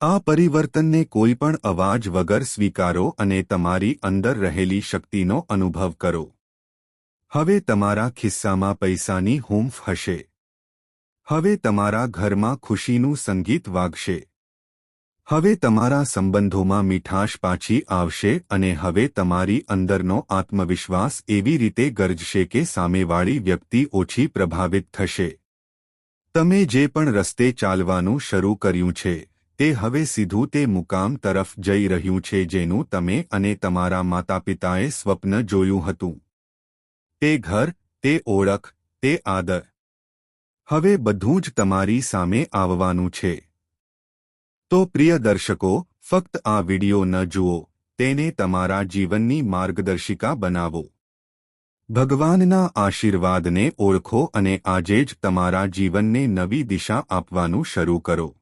આ પરિવર્તનને કોઈ પણ અવાજ વગર સ્વીકારો અને તમારી અંદર રહેલી શક્તિનો અનુભવ કરો. હવે તમારા ખિસ્સામાં પૈસાની હૂંફ હશે. હવે તમારા ઘરમાં ખુશીનું સંગીત વાગશે. હવે તમારા સંબંધોમાં મીઠાશ પાછી આવશે અને હવે તમારી અંદરનો આત્મવિશ્વાસ એવી રીતે ગરજશે કે સામેવાળી વ્યક્તિ ઓછી પ્રભાવિત થશે. તમે જે પણ રસ્તે ચાલવાનું શરૂ કર્યું છે તે હવે સીધું તે મુકામ તરફ જઈ રહ્યું છે જેનું તમે અને તમારા માતાપિતાએ સ્વપ્ન જોયું હતું. તે ઘર, તે ઓળખ, તે આદર. હવે બધું જ તમારી સામે આવવાનું છે. તો પ્રિય દર્શકો, ફક્ત આ વિડિયો ન જુઓ, તેને તમારા જીવનની માર્ગદર્શિકા બનાવો. ભગવાનના આશીર્વાદને ઓળખો અને આજે જ તમારા જીવનને નવી દિશા આપવાનું શરૂ કરો.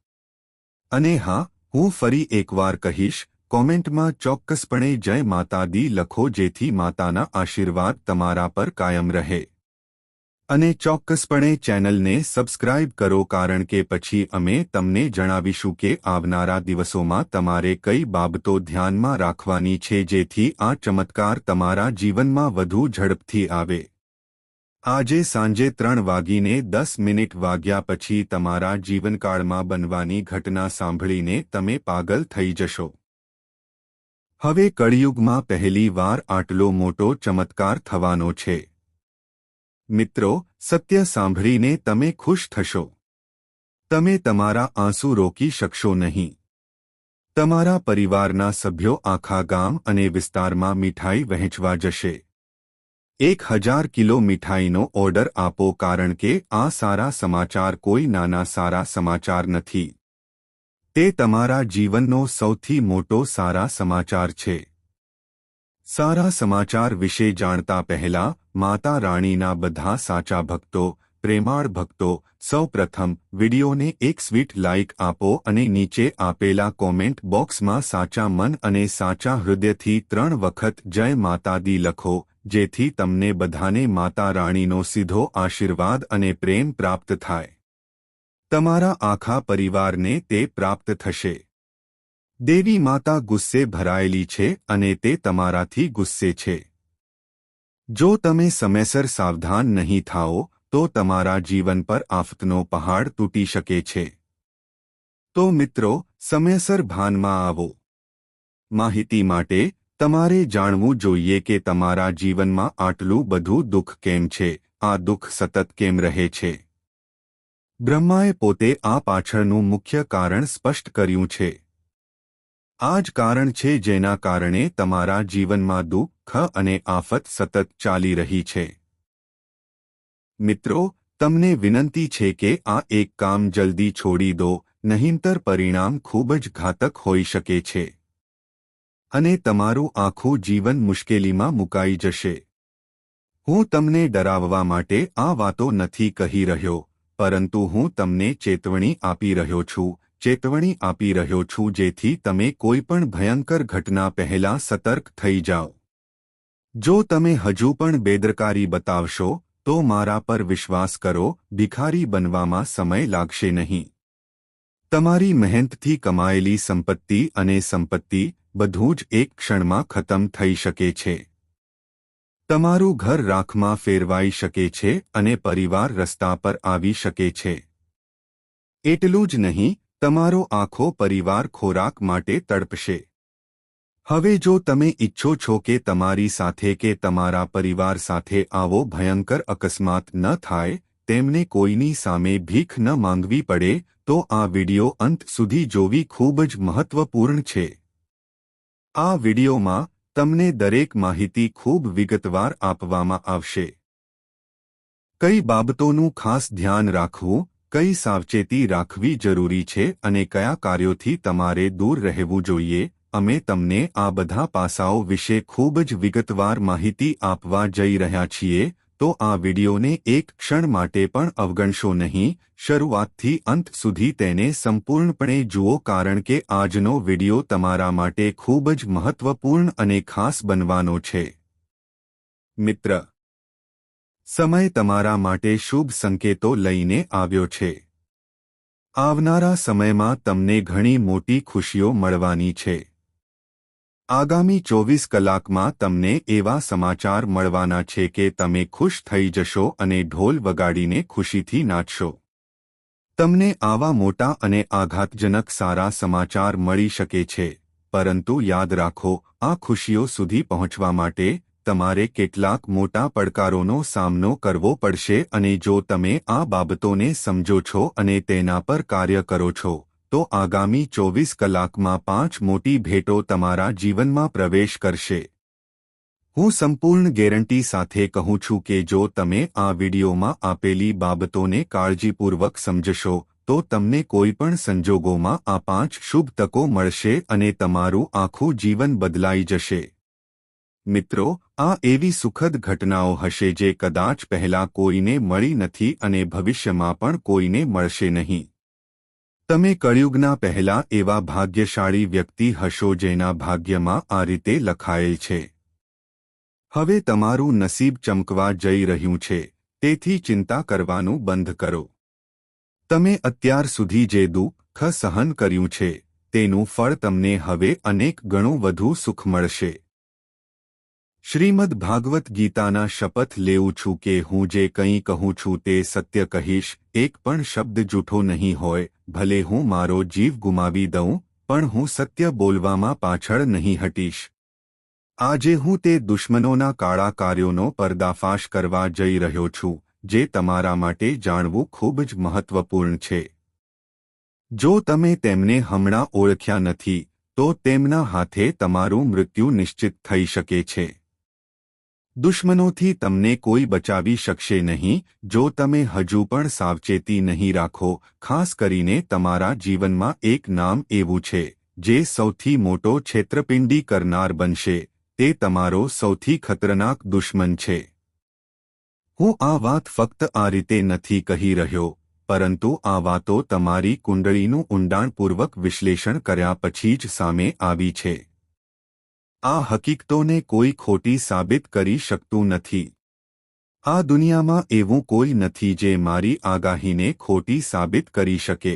અને હા, હું ફરી એકવાર કહીશ, કોમેન્ટમાં ચોક્કસપણે જય માતા દી લખો જેથી માતાના આશીર્વાદ તમારા પર કાયમ રહે. અને ચોક્કસપણે ચેનલને સબસ્ક્રાઇબ કરો કારણ કે પછી અમે તમને જણાવીશું કે આવનારા દિવસોમાં તમારે કઈ બાબતો ધ્યાનમાં રાખવાની છે જેથી આ ચમત્કાર તમારા જીવનમાં વધુ ઝડપથી આવે. આજે સાંજે ત્રણ વાગીને દસ મિનિટ વાગ્યા પછી તમારા જીવનકાળમાં બનવાની ઘટના સાંભળીને તમે પાગલ થઈ જશો. હવે કળિયુગમાં પહેલી વાર આટલો મોટો ચમત્કાર થવાનો છે. મિત્રો, સત્ય સાંભળીને તમે ખુશ થશો. તમે તમારા આંસુ રોકી શકશો નહીં. તમારા પરિવારના સભ્યો આખા ગામ અને વિસ્તારમાં મીઠાઈ વહેંચવા જશે. એક હજાર કિલો મીઠાઈનો ઓર્ડર આપો કારણ કે આ સારા સમાચાર કોઈ નાના સારા સમાચાર નથી. તે તમારા જીવનનો સૌથી મોટો સારા સમાચાર છે. સારા સમાચાર વિશે જાણતા પહેલા માતા રાણીના બધા સાચા ભક્તો, પ્રેમાળ ભક્તો સૌ પ્રથમ વિડીયોને એક સ્વીટ લાઇક આપો અને નીચે આપેલા કોમેન્ટ બોક્સમાં સાચા મન અને સાચા હૃદયથી ત્રણ વખત જય માતા દી લખો જેથી તમને બધાને માતા રાણીનો સીધો આશીર્વાદ અને પ્રેમ પ્રાપ્ત થાય. તમારા આખા પરિવારને તે પ્રાપ્ત થશે. દેવી માતા ગુસ્સે ભરાયેલી છે અને તે તમારાથી ગુસ્સે છે. જો તમે સમયસર સાવધાન નહીં થાઓ, તો તમારા જીવન પર આફતનો પહાડ તૂટી શકે છે. તો મિત્રો, સમયસર ભાનમાં આવો. માહિતી માટે તમારે જાણવું જોઈએ કે તમારા જીવનમાં આટલું બધું દુઃખ કેમ છે? આ દુઃખ સતત કેમ રહે છે? બ્રહ્માએ પોતે આ પાછળનું મુખ્ય કારણ સ્પષ્ટ કર્યું છે. આ જ કારણ છે જેના કારણે તમારા જીવનમાં દુઃખ અને આફત સતત ચાલી રહી છે. મિત્રો, તમને વિનંતી છે કે આ એક કામ જલ્દી છોડી દો, નહીંતર પરિણામ ખૂબ જ ઘાતક હોઈ શકે છે. અને તમારું આખું જીવન મુશ્કેલીમાં મુકાઈ જશે. હું તમને ડરાવવા માટે આ વાતો નથી કહી રહ્યો, પરંતુ હું તમને ચેતવણી આપી રહ્યો છું, ચેતવણી આપી રહ્યો છું જેથી તમે કોઈપણ ભયંકર ઘટના પહેલા સતર્ક થઈ જાઓ. જો તમે હજુ પણ બેદરકારી બતાવશો, તો મારા પર વિશ્વાસ કરો, ભિખારી બનવામાં સમય લાગશે નહીં. તમારી મહેનતથી કમાયેલી સંપત્તિ અને સંપત્તિ બધું જ એક ક્ષણમાં ખતમ થઈ શકે છે. તમારું ઘર રાખમાં ફેરવાઈ શકે છે અને પરિવાર રસ્તા પર આવી શકે છે. એટલું જ નહીં, તમારો આખો પરિવાર ખોરાક માટે તડપશે. હવે જો તમે ઇચ્છો છો કે તમારી સાથે કે તમારા પરિવાર સાથે આવો ભયંકર અકસ્માત ન થાય, તેમને કોઈની સામે ભીખ ન માંગવી પડે, તો આ વિડિયો અંત સુધી જોવી ખૂબ જ મહત્વપૂર્ણ છે. આ વિડિયોમાં તમને દરેક માહિતી ખૂબ વિગતવાર આપવામાં આવશે. કઈ બાબતોનું ખાસ ધ્યાન રાખવું, કઈ સાવચેતી રાખવી જરૂરી છે અને કયા કાર્યોથી તમારે દૂર રહેવું જોઈએ, અમે તમને આ બધા પાસાઓ વિશે ખૂબ જ વિગતવાર માહિતી આપવા જઈ રહ્યા છીએ તો આ વિડીયોને એક ક્ષણ માટે પણ અવગણશો નહીં, શરૂઆતથી અંત સુધી તેને સંપૂર્ણપણે જુઓ કારણ કે આજનો વિડિયો તમારા માટે ખૂબ જ મહત્વપૂર્ણ અને ખાસ બનવાનો છે. મિત્ર, સમય તમારા માટે શુભ સંકેતો લઈને આવ્યો છે. આવનારા સમયમાં તમને ઘણી મોટી ખુશીઓ મળવાની છે. આગામી ચોવીસ કલાકમાં તમને એવા સમાચાર મળવાના છે કે તમે ખુશ થઈ જશો અને ઢોલ વગાડીને ખુશીથી નાચશો. તમને આવા મોટા અને આઘાતજનક સારા સમાચાર મળી શકે છે, પરંતુ યાદ રાખો, આ ખુશીઓ સુધી પહોંચવા માટે તમારે કેટલાક મોટા પડકારોનો સામનો કરવો પડશે અને જો તમે આ બાબતોને સમજો છો અને તેના પર કાર્ય કરો છો તો આગામી ચોવીસ કલાકમાં પાંચ મોટી ભેટો તમારા જીવનમાં પ્રવેશ કરશે. હું સંપૂર્ણ ગેરંટી સાથે કહું છું કે જો તમે આ વિડિયોમાં આપેલી બાબતોને કાળજીપૂર્વક સમજશો, તો તમને કોઈપણ સંજોગોમાં આ પાંચ શુભ તકો મળશે અને તમારું આખું જીવન બદલાઈ જશે. મિત્રો, આ એવી સુખદ ઘટનાઓ હશે જે કદાચ પહેલા કોઈને મળી નથી અને ભવિષ્યમાં પણ કોઈને મળશે નહીં. તમે કળિયુગના પહેલા એવા ભાગ્યશાળી વ્યક્તિ હશો જેના ભાગ્યમાં આ રીતે લખાયેલ છે. હવે તમારું નસીબ ચમકવા જઈ રહ્યું છે, તેથી ચિંતા કરવાનું બંધ કરો. તમે અત્યાર સુધી જે દુઃખ સહન કર્યું છે, તેનું ફળ તમને હવે અનેક ગણું વધુ સુખ મળશે. શ્રીમદ ભાગવત ગીતાના શપથ લેવું છું કે હું જે કંઈ કહું છું તે સત્ય કહીશ, એક પણ શબ્દ જૂઠો નહીં હોય, ભલે હું મારો જીવ ગુમાવી દઉં, પણ હું સત્ય બોલવામાં પાછળ નહીં હટીશ. આજે હું તે દુશ્મનોના કાળા કાર્યોનો પર્દાફાશ કરવા જઈ રહ્યો છું, જે તમારા માટે જાણવું ખૂબ જ મહત્વપૂર્ણ છે. જો તમે તેમને હમણાં ઓળખ્યા નથી, તો તેમના હાથે તમારું મૃત્યુ નિશ્ચિત થઈ શકે છે. દુશ્મનોથી તમને કોઈ બચાવી શકશે નહીં, જો તમે હજુ પણ સાવચેતી નહીં રાખો, ખાસ કરીને તમારા જીવનમાં એક નામ એવું છે, જે સૌથી મોટો છેતરપિંડી કરનાર બનશે, તે તમારો સૌથી ખતરનાક દુશ્મન છે. હું આ વાત ફક્ત આ રીતે નથી કહી રહ્યો, પરંતુ આ વાતો તમારી કુંડળીનું ઊંડાણપૂર્વક વિશ્લેષણ કર્યા પછી જ સામે આવી છે. આ હકીકતોને કોઈ ખોટી સાબિત કરી શકતું નથી. આ દુનિયામાં એવું કોઈ નથી જે મારી આગાહીને ખોટી સાબિત કરી શકે.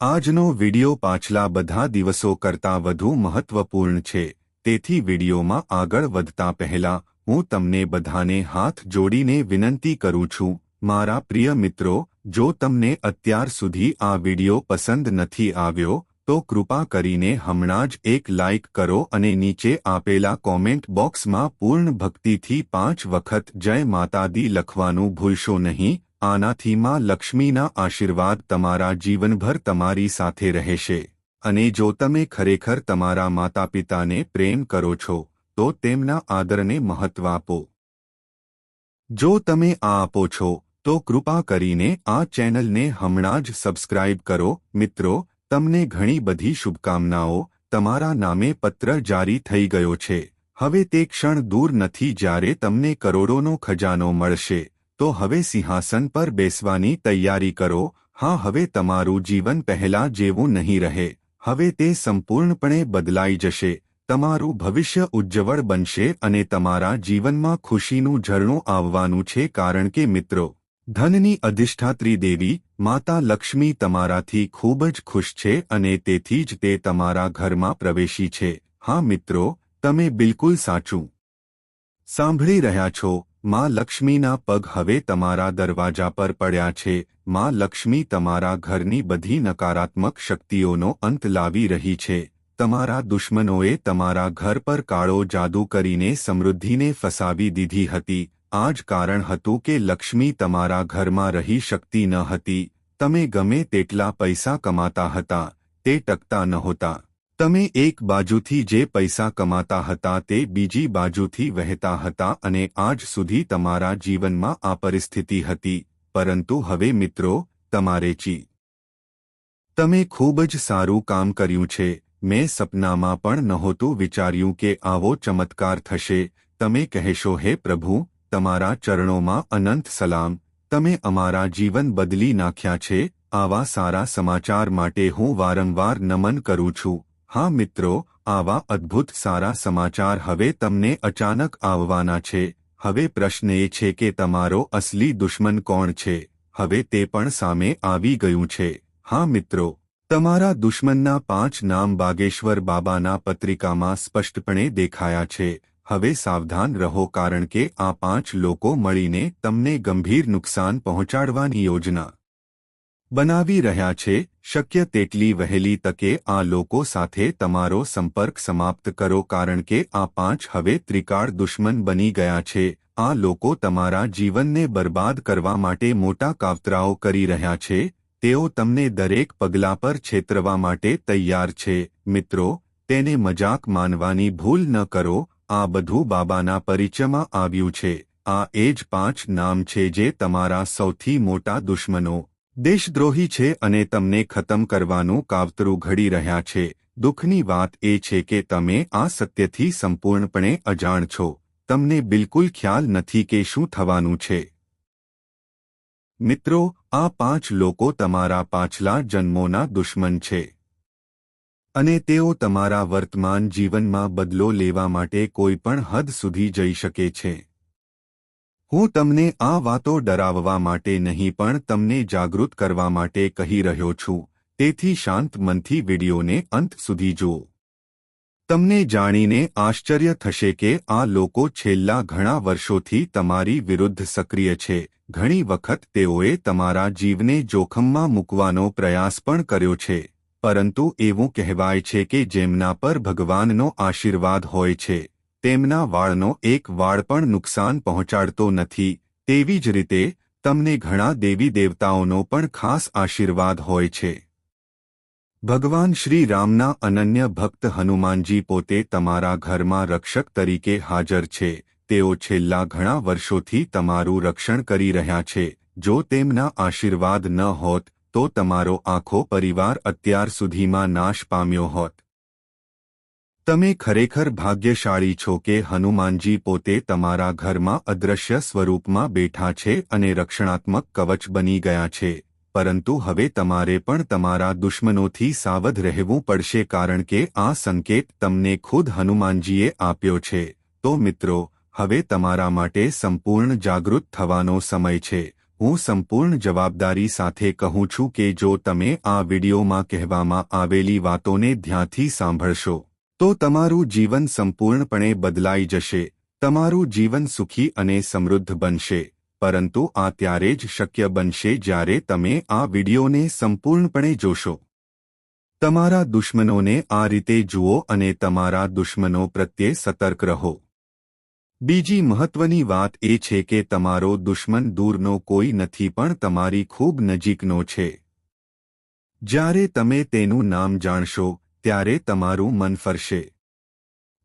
આજનો વિડિયો પાછલા બધા દિવસો કરતાં વધુ મહત્વપૂર્ણ છે, તેથી વિડિયોમાં આગળ વધતા પહેલા, હું તમને બધાને હાથ જોડીને વિનંતી કરું છું, મારા પ્રિય મિત્રો, જો તમને અત્યાર સુધી આ વિડિયો પસંદ નથી આવ્યો તો કૃપા કરીને હમણાં જ એક લાઇક કરો અને નીચે આપેલા કોમેન્ટ બોક્સમાં પૂર્ણ ભક્તિથી પાંચ વખત જય માતાદી લખવાનું ભૂલશો નહીં. આનાથી માં લક્ષ્મીના આશીર્વાદ તમારા જીવનભર તમારી સાથે રહેશે. અને જો તમે ખરેખર તમારા માતાપિતાને પ્રેમ કરો છો, તો તેમના આદરને મહત્વ આપો. જો તમે આ આપો છો, તો કૃપા કરીને આ ચેનલને હમણાં જ સબસ્ક્રાઇબ કરો. મિત્રો તમને ઘણી બધી શુભકામનાઓ, તમારા નામે પત્ર જારી થઈ ગયો છે. હવે તે ક્ષણ દૂર નથી જ્યારે તમને કરોડોનો ખજાનો મળશે. તો હવે સિંહાસન પર બેસવાની તૈયારી કરો. હા, હવે તમારું જીવન પહેલા જેવું નહીં રહે. હવે તે સંપૂર્ણપણે બદલાઈ જશે. તમારું ભવિષ્ય ઉજ્જવળ બનશે અને તમારા જીવનમાં ખુશીનું ઝરણું આવવાનું છે કારણ કે મિત્રો ધનની અધિષ્ઠાત્રી દેવી, માતા લક્ષ્મી તમારાથી ખૂબ જ ખુશ છે અને તેથી જ તે તમારા ઘરમાં પ્રવેશી છે. હા મિત્રો, તમે બિલકુલ સાચું સાંભળી રહ્યા છો. માં લક્ષ્મીના પગ હવે તમારા દરવાજા પર પડ્યા છે. માં લક્ષ્મી તમારા ઘરની બધી નકારાત્મક શક્તિઓનો અંત લાવી રહી છે. તમારા દુશ્મનોએ તમારા ઘર પર કાળો જાદુ કરીને સમૃદ્ધિને ફસાવી દીધી હતી. આ જ કારણ હતું કે લક્ષ્મી તમારા ઘરમાં રહી શકતી ન હતી. તમે ગમે તેટલા પૈસા કમાતા હતા, તે ટકતા નહોતા. તમે એક બાજુથી જે પૈસા કમાતા હતા તે બીજી બાજુથી વહેતા હતા અને આજ સુધી તમારા જીવનમાં આ પરિસ્થિતિ હતી. પરંતુ હવે મિત્રો, તમારે ચી. તમે ખૂબ જ સારું કામ કર્યું છે. મેં સપનામાં પણ નહોતું વિચાર્યું કે આવો ચમત્કાર થશે. તમે કહેશો, હે પ્રભુ તમારા ચરણોમાં અનંત સલામ. તમે અમારા જીવન બદલી નાખ્યા છે. આવા સારા સમાચાર માટે હું વારંવાર નમન કરું છું. હા મિત્રો, આવા અદ્ભુત સારા સમાચાર હવે તમને અચાનક આવવાના છે. હવે પ્રશ્ન એ છે કે તમારો અસલી દુશ્મન કોણ છે? હવે તે પણ સામે આવી ગયું છે. હા મિત્રો, તમારા દુશ્મનના પાંચ નામ બાગેશ્વર બાબાના પત્રિકામાં સ્પષ્ટપણે દેખાયા છે. હવે સાવધાન રહો કારણ કે આ પાંચ લોકો મળીને તમને ગંભીર નુકસાન પહોંચાડવાની યોજના બનાવી રહ્યા છે. શક્ય તેટલી વહેલી તકે આ લોકો સાથે તમારો સંપર્ક સમાપ્ત કરો કારણ કે આ પાંચ હવે ત્રિકાળ દુશ્મન બની ગયા છે. આ લોકો તમારા જીવનને બરબાદ કરવા માટે મોટા કાવતરાઓ કરી રહ્યા છે. તેઓ તમને દરેક પગલા પર છેતરવા માટે તૈયાર છે. મિત્રો, તેને મજાક માનવાની ભૂલ ન કરો. આ બધું બાબાના પરિચયમાં આવ્યું છે. આ એ જ પાંચ નામ છે જે તમારા સૌથી મોટા દુશ્મનો, દેશદ્રોહી છે અને તમને ખતમ કરવાનું કાવતરું ઘડી રહ્યા છે. દુઃખની વાત એ છે કે તમે આ સત્યથી સંપૂર્ણપણે અજાણ છો. તમને બિલકુલ ખ્યાલ નથી કે શું થવાનું છે. મિત્રો, આ પાંચ લોકો તમારા પાછલા જન્મોના દુશ્મન છે. અને તેઓ તમારા વર્તમાન જીવનમાં બદલો લેવા માટે કોઈ પણ હદ સુધી જઈ શકે છે. હું તમને આ વાતો ડરાવવા માટે નહીં પણ તમને જાગૃત કરવા માટે કહી રહ્યો છું. તેથી શાંત મનથી વિડીયોને અંત સુધી જુઓ. તમને જાણીને આશ્ચર્ય થશે કે આ લોકો છેલ્લા ઘણા વર્ષોથી તમારી વિરુદ્ધ સક્રિય છે. ઘણી વખત તેઓએ તમારા જીવને જોખમમાં મૂકવાનો પ્રયાસ પણ કર્યો છે. પરંતુ એવું કહેવાય છે કે જેમના પર ભગવાનનો આશીર્વાદ હોય છે, તેમના વાળનો એક વાળ પણ નુકસાન પહોંચાડતો નથી, તેવી જ રીતે તમને ઘણા દેવી દેવતાઓનો પણ ખાસ આશીર્વાદ હોય છે. ભગવાન શ્રી રામના અનન્ય ભક્ત હનુમાનજી પોતે તમારા ઘરમાં રક્ષક તરીકે હાજર છે, તેઓ છેલ્લા ઘણા વર્ષોથી તમારું રક્ષણ કરી રહ્યા છે, જો તેમના આશીર્વાદ ન હોત તો તમારો આખો પરિવાર અત્યાર સુધીમાં નાશ પામ્યો હોત. તમે ખરેખર ભાગ્યશાળી છો કે હનુમાનજી પોતે તમારા ઘરમાં અદ્રશ્ય સ્વરૂપમાં બેઠા છે અને રક્ષણાત્મક કવચ બની ગયા છે, પરંતુ હવે તમારે પણ તમારા દુશ્મનોથી સાવધ રહેવું પડશે કારણ કે આ સંકેત તમને ખુદ હનુમાનજીએ આપ્યો છે. તો મિત્રો, હવે તમારા માટે સંપૂર્ણ જાગૃત થવાનો સમય છે. હું સંપૂર્ણ જવાબદારી સાથે કહું છું કે જો તમે આ વિડીયોમાં કહેવામાં આવેલી વાતોને ધ્યાનથી સાંભળશો, તો તમારું જીવન સંપૂર્ણપણે બદલાઈ જશે, તમારું જીવન સુખી અને સમૃદ્ધ બનશે, પરંતુ આ ત્યારે જ શક્ય બનશે જ્યારે તમે આ વિડીયોને સંપૂર્ણપણે જોશો. તમારા દુશ્મનોને આ રીતે જુઓ અને તમારા દુશ્મનો પ્રત્યે સતર્ક રહો. બીજી મહત્વની વાત એ છે કે તમારો દુશ્મન દૂરનો કોઈ નથી પણ તમારી ખૂબ નજીકનો છે. જ્યારે તમે તેનું નામ જાણશો, ત્યારે તમારું મન ફરશે.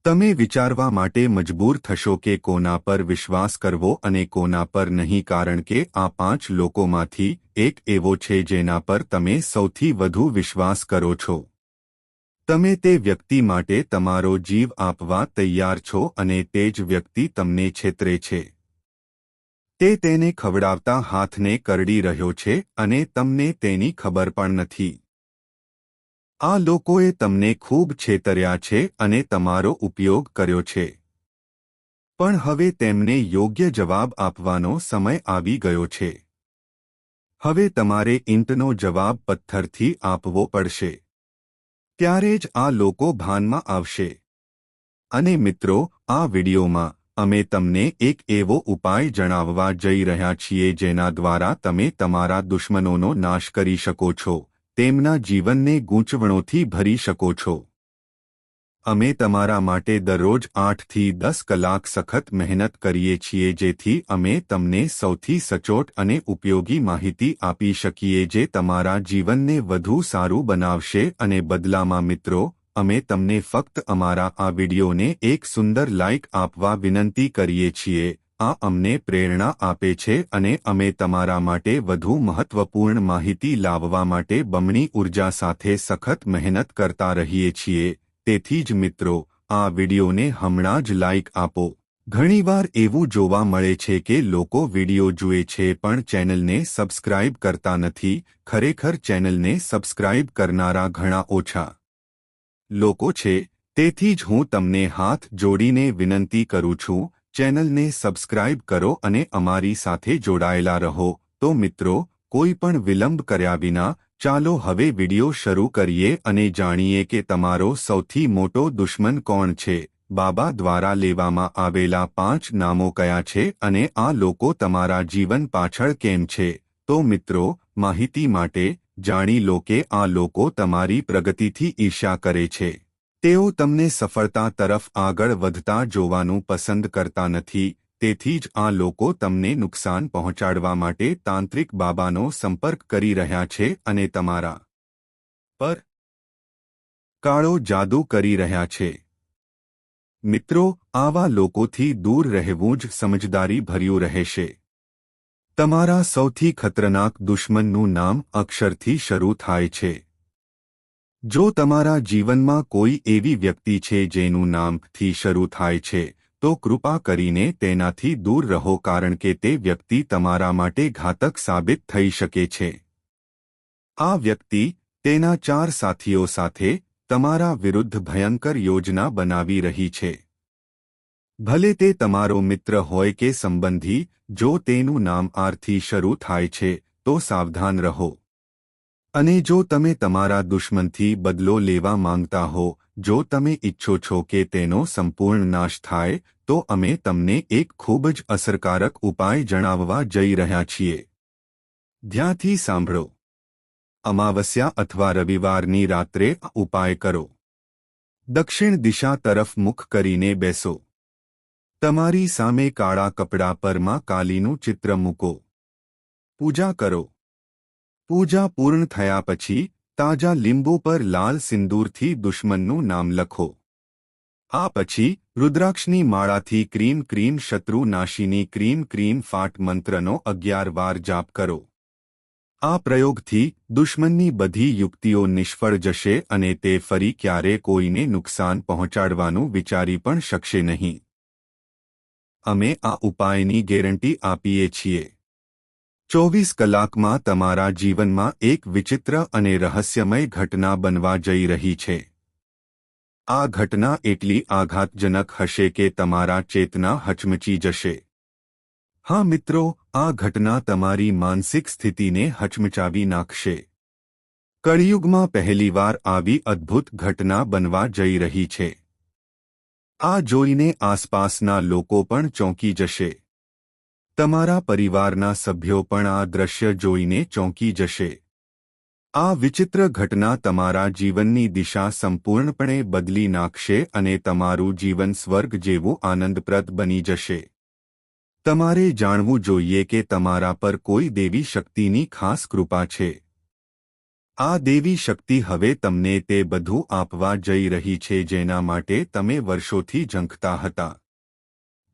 તમે વિચારવા માટે મજબૂર થશો કે કોના પર વિશ્વાસ કરવો અને કોના પર નહીં કારણ કે આ પાંચ લોકોમાંથી એક એવો છે જેના પર તમે સૌથી વધુ વિશ્વાસ કરો છો. તમે તે વ્યક્તિ માટે તમારો જીવ આપવા તૈયાર છો અને તે જ વ્યક્તિ તમને છેતરે છે. તે તેને ખવડાવતા હાથને કરડી રહ્યો છે અને તમને તેની ખબર પણ નથી. આ લોકોએ તમને ખૂબ છેતર્યા છે અને તમારો ઉપયોગ કર્યો છે. પણ હવે તેમને યોગ્ય જવાબ આપવાનો સમય આવી ગયો છે. હવે તમારે ઈંટનો જવાબ પથ્થરથી આપવો પડશે. ત્યારે જ આ લોકો ભાનમાં આવશે. અને મિત્રો, આ વિડીયોમાં અમે તમને એક એવો ઉપાય જણાવવા જઈ રહ્યા છીએ જેના દ્વારા તમે તમારા દુશ્મનોનો નાશ કરી શકો છો, તેમના જીવનને ગૂંચવણોથી ભરી શકો છો. અમે તમારા માટે દરરોજ આઠથી દસ કલાક સખત મહેનત કરીએ છીએ જેથી અમે તમને સૌથી સચોટ અને ઉપયોગી માહિતી આપી શકીએ જે તમારા જીવનને વધુ સારું બનાવશે. અને બદલામાં મિત્રો, અમે તમને ફક્ત અમારા આ વિડીયોને એક સુંદર લાઇક આપવા વિનંતી કરીએ છીએ. આ અમને પ્રેરણા આપે છે અને અમે તમારા માટે વધુ મહત્વપૂર્ણ માહિતી લાવવા માટે બમણી ઊર્જા સાથે સખત મહેનત કરતા રહીએ છીએ. તેથી જ મિત્રો, આ વિડીયોને હમણાં જ લાઇક આપો. ઘણીવાર એવું જોવા મળે છે કે લોકો વીડિયો જુએ છે પણ ચેનલને સબસ્ક્રાઇબ કરતા નથી, ખરેખર ચેનલને સબસ્ક્રાઇબ કરનારા ઘણા ઓછા લોકો છે, તેથી જ હું તમને હાથ જોડીને વિનંતી કરું છું, ચેનલને સબસ્ક્રાઇબ કરો અને અમારી સાથે જોડાયેલા રહો. તો મિત્રો, કોઈ પણ વિલંબ કર્યા વિના ચાલો હવે વિડિયો શરૂ કરીએ અને જાણીએ કે તમારો સૌથી મોટો દુશ્મન કોણ છે? બાબા દ્વારા લેવામાં આવેલા પાંચ નામો કયા છે અને આ લોકો તમારા જીવન પાછળ કેમ છે? તો મિત્રો, માહિતી માટે જાણી લો કે આ લોકો તમારી પ્રગતિથી ઈર્ષા કરે છે. તેઓ તમને સફળતા તરફ આગળ વધતા જોવાનું પસંદ કરતા નથી. તેથી જ આ લોકો તમને નુકસાન પહોંચાડવા માટે તાંત્રિક બાબાનો સંપર્ક કરી રહ્યા છે અને તમારા પર કાળો જાદુ કરી રહ્યા છે. મિત્રો, આવા લોકોથી દૂર રહેવું જ સમજદારી ભર્યું રહેશે. તમારા સૌથી ખતરનાક દુશ્મનનું નામ અક્ષરથી શરૂ થાય છે. જો તમારા જીવનમાં કોઈ એવી વ્યક્તિ છે જેનું નામથી શરૂ થાય છે તો કૃપા કરીને તેનાથી દૂર રહો કારણ કે તે વ્યક્તિ તમારા માટે ઘાતક સાબિત થઈ શકે છે. આ વ્યક્તિ તેના ચાર સાથીઓ સાથે તમારા વિરુદ્ધ ભયંકર યોજના બનાવી રહી છે. ભલે તે તમારો મિત્ર હોય કે સંબંધી, જો તેનું નામ આરથી શરૂ થાય છે, તો સાવધાન રહો. અને જો તમે તમારા દુશ્મનથી બદલો લેવા માંગતા હો, જો તમે ઈચ્છો છો કે તેનો સંપૂર્ણ નાશ થાય તો અમે તમને એક ખૂબ જ અસરકારક ઉપાય જણાવવા જઈ રહ્યા છીએ. ધ્યાનથી સાંભળો. અમાવસ્યા અથવા રવિવારની રાત્રે ઉપાય કરો. દક્ષિણ દિશા તરફ મુખ કરીને બેસો. તમારી સામે કાળા કપડા પરમાં કાલીનું ચિત્ર મૂકો. પૂજા કરો. પૂજા પૂર્ણ થયા પછી તાજા લીંબુ પર લાલ સિંદૂરથી દુશ્મનનું નામ લખો. આ પછી રુદ્રાક્ષની માળાથી ક્રીમ ક્રીમ શત્રુ નાશીની ક્રીમ ક્રીમ ફાટ મંત્રનો અગિયાર વાર જાપ કરો. આ પ્રયોગથી દુશ્મનની બધી યુક્તિઓ નિષ્ફળ જશે અને તે ફરી ક્યારે કોઈને નુકસાન પહોંચાડવાનું વિચારી પણ શકશે નહીં. અમે આ ઉપાયની ગેરંટી આપીએ છીએ. ચોવીસ કલાકમાં તમારા જીવનમાં એક વિચિત્ર અને રહસ્યમય ઘટના બનવા જઈ રહી છે. આ ઘટના એટલી આઘાતજનક હશે કે તમારા ચેતના હચમચી જશે. હા મિત્રો, આ ઘટના તમારી માનસિક સ્થિતિને હચમચાવી નાખશે. કળિયુગમાં પહેલીવાર આવી અદ્ભુત ઘટના બનવા જઈ રહી છે. આ જોઈને આસપાસના લોકો પણ ચોંકી જશે. તમારા પરિવારના સભ્યો પણ આ દ્રશ્ય જોઈને ચોંકી જશે. આ વિચિત્ર ઘટના તમારા જીવનની દિશા સંપૂર્ણપણે બદલી નાખશે અને તમારું જીવન સ્વર્ગ જેવું આનંદપ્રદ બની જશે. તમારે જાણવું જોઈએ કે તમારા પર કોઈ દેવી શક્તિની ખાસ કૃપા છે. આ દેવી શક્તિ હવે તમને તે બધું આપવા જઈ રહી છે જેના માટે તમે વર્ષોથી ઝંખતા હતા.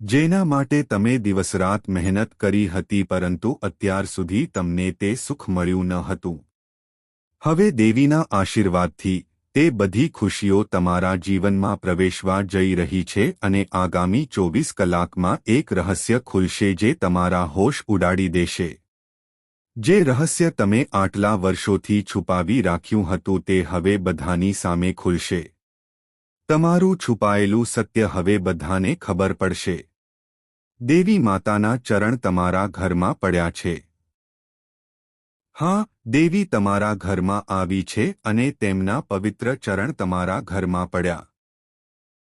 જેના માટે તમે દિવસરાત મહેનત કરી હતી પરંતુ અત્યાર સુધી તમને તે સુખ મળ્યું ન હતું. હવે દેવીના આશીર્વાદથી તે બધી ખુશીઓ તમારા જીવનમાં પ્રવેશવા જઈ રહી છે અને આગામી ચોવીસ કલાકમાં એક રહસ્ય ખુલશે જે તમારા હોશ ઉડાડી દેશે. જે રહસ્ય તમે આટલા વર્ષોથી છુપાવી રાખ્યું હતું તે હવે બધાની સામે ખુલશે. તમારું છુપાયેલું સત્ય હવે બધાને ખબર પડશે. દેવી માતાના ચરણ તમારા ઘરમાં પડ્યા છે. હા દેવી તમારા ઘરમાં આવી છે અને તેમના પવિત્ર ચરણ તમારા ઘરમાં પડ્યા.